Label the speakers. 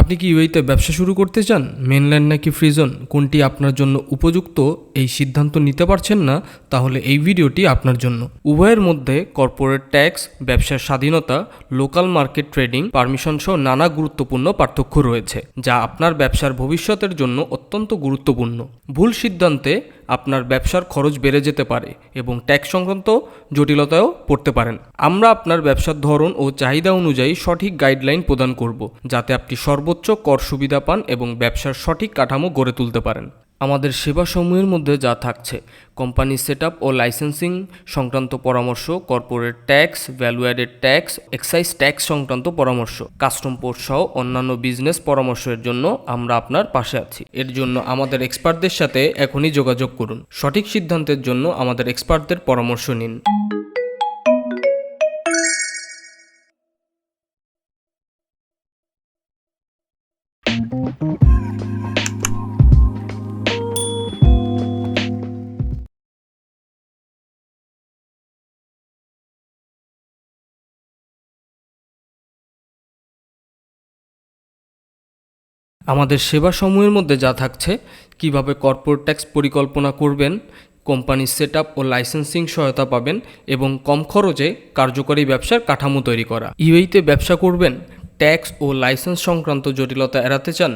Speaker 1: আপনি কি ইউএইতে ব্যবসা শুরু করতে চান? মেনল্যান্ড নাকি ফ্রিজন কোনটি আপনার জন্য উপযুক্ত? এই সিদ্ধান্ত নিতে পারছেন না? তাহলে এই ভিডিওটি আপনার জন্য। উভয়ের মধ্যে কর্পোরেট ট্যাক্স, ব্যবসার স্বাধীনতা, লোকাল মার্কেট ট্রেডিং, পারমিশন সহ নানা গুরুত্বপূর্ণ পার্থক্য রয়েছে, যা আপনার ব্যবসার ভবিষ্যতের জন্য অত্যন্ত গুরুত্বপূর্ণ। ভুল সিদ্ধান্তে আপনার ব্যবসার খরচ বেড়ে যেতে পারে এবং ট্যাক্স সংক্রান্ত জটিলতায়ও পড়তে পারেন। আমরা আপনার ব্যবসার ধরন ও চাহিদা অনুযায়ী সঠিক গাইডলাইন প্রদান করব, যাতে আপনি সর্বোচ্চ কর সুবিধা পান এবং ব্যবসার সঠিক কাঠামো গড়ে তুলতে পারেন। আমাদের সেবাসমূহের মধ্যে যা থাকছে, কোম্পানি সেট ও লাইসেন্সিং সংক্রান্ত পরামর্শ, corporate tax value added tax, excise tax সংক্রান্ত পরামর্শ, কাস্টম পোর্ট সহ অন্যান্য বিজনেস পরামর্শের জন্য আমরা আপনার পাশে আছি। এর জন্য আমাদের এক্সপার্টদের সাথে এখনই যোগাযোগ করুন। সঠিক সিদ্ধান্তের জন্য আমাদের এক্সপার্টদের পরামর্শ নিন। আমাদের সেবা সেবাসমূহের মধ্যে যা থাকছে, কীভাবে কর্পোরেট ট্যাক্স পরিকল্পনা করবেন কোম্পানির সেট ও লাইসেন্সিং সহায়তা পাবেন এবং কম খরচে কার্যকরী ব্যবসার কাঠামো তৈরি করা। ইউএইতে ব্যবসা করবেন, ট্যাক্স ও লাইসেন্স সংক্রান্ত জটিলতা এড়াতে চান?